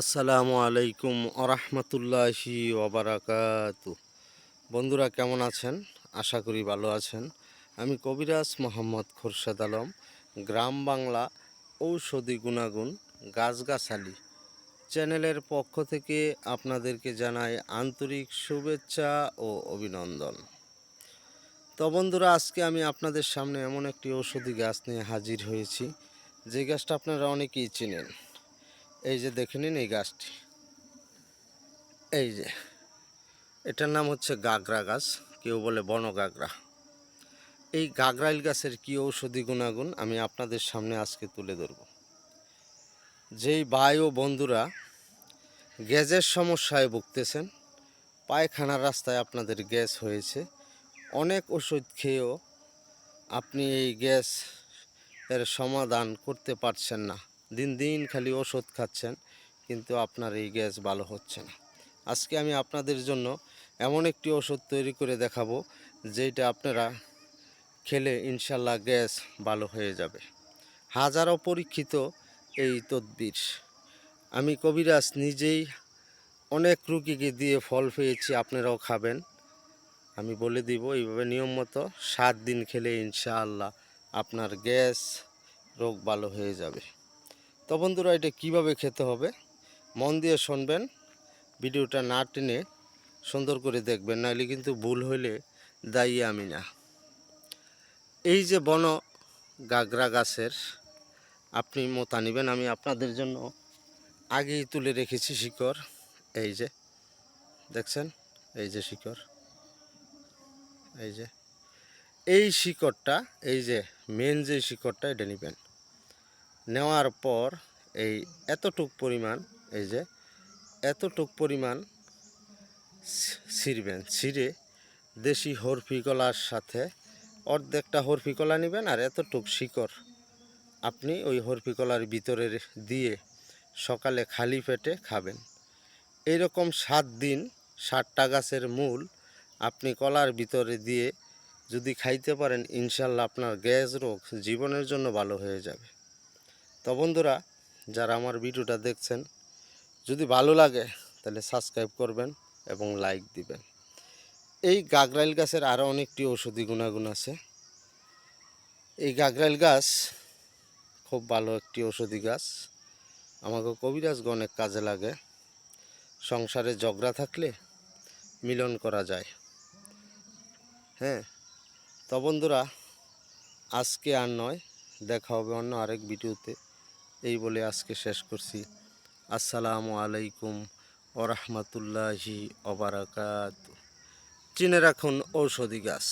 আসসালামু আলাইকুম আরহামতুল্লাহি ওবরাকাতু। বন্ধুরা কেমন আছেন? আশা করি ভালো আছেন। আমি কবিরাজ মোহাম্মদ খোরশেদ আলম, গ্রাম বাংলা ঔষধি গুণাগুণ গাছগাছালি চ্যানেলের পক্ষ থেকে আপনাদেরকে জানাই আন্তরিক শুভেচ্ছা ও অভিনন্দন। তো বন্ধুরা, আজকে আমি আপনাদের সামনে এমন একটি ঔষধি গাছ নিয়ে হাজির হয়েছি। যে গাছটা আপনারা অনেকেই চেনেন। এই যে দেখে নিন এই গাছটি। এই যে, এটার নাম হচ্ছে গাগরা গাছ, কেউ বলে বন বনগাগরা। এই গাগরাইল গাছের কি ঔষধি গুণাগুণ আমি আপনাদের সামনে আজকে তুলে ধরব। যেই ভাই ও বন্ধুরা গ্যাসের সমস্যায় ভুগতেছেন, পায়খানার রাস্তায় আপনাদের গ্যাস হয়েছে, অনেক ওষুধ খেয়েও আপনি এই গ্যাস এর সমাধান করতে পারছেন না। দিন দিন খালি ওষুধ খাচ্ছেন, কিন্তু আপনার এই গ্যাস ভালো হচ্ছে না। আজকে আমি আপনাদের জন্য এমন একটি ওষুধ তৈরি করে দেখাবো, যেটা আপনারা খেলে ইনশাল্লাহ গ্যাস ভালো হয়ে যাবে। হাজারো পরীক্ষিত এই তদবির। আমি কবিরাজ নিজেই অনেক রুগীকে দিয়ে ফল পেয়েছি, আপনারাও খাবেন। আমি বলে দিব, এইভাবে নিয়ম মতো সাত দিন খেলে ইনশাআল্লাহ আপনার গ্যাস রোগ ভালো হয়ে যাবে। তো বন্ধুরা, এটা কীভাবে খেতে হবে? মন দিয়ে শুনবেন। ভিডিওটা না টেনে সুন্দর করে দেখবেন, নাহলে কিন্তু ভুল হইলে দায়ী আমি না। এই যে বন গাগরা গাছের, আপনি মোতা নেবেন, আমি আপনাদের জন্য আগেই তুলে রেখেছি শিকড়। এই যে, দেখছেন? এই যে শিকড়। এই যে, এই শিকড়টা, এই যে মেন যে শিকড়টা, এটা নেবেন। নেওয়ার পর এই এতটুক পরিমাণ, এই যে এতটুক পরিমাণ ছিঁড়বেন, ছিঁড়ে দেশি হরফি কলার সাথে অর্ধেকটা হরফি কলা নেবেন আর এতটুক শিকড় আপনি ওই হরফি কলার ভিতরে দিয়ে সকালে খালি পেটে খাবেন। এইরকম সাত দিন ষাটটা গাছের মূল আপনি কলার ভিতরে দিয়ে যদি খাইতে পারেন, ইনশাল্লাহ আপনার গ্যাস রোগ জীবনের জন্য ভালো হয়ে যাবে। তো বন্ধুরা, যারা আমার ভিডিওটা দেখছেন, যদি ভালো লাগে, তাহলে সাবস্ক্রাইব করবেন এবং লাইক দিবেন। এই গাগরাইল গাছের আরও অনেকটি ঔষধি গুণাগুণ আছে। এই গাগরাইল গাছ খুব ভালো একটি ঔষধি গাছ। আমাকে কবিরাজগণ অনেক কাজে লাগে। সংসারে ঝগড়া থাকলে মিলন করা যায়। হ্যাঁ তো বন্ধুরা, আজকে আর নয়, দেখা হবে অন্য আরেক ভিডিওতে। এই বলে আজকে শেষ করছি। আসসালামু আলাইকুম ওরহমতুল্লাহি অবরাকাত চিনে রাখুন ঔষধি গাছ।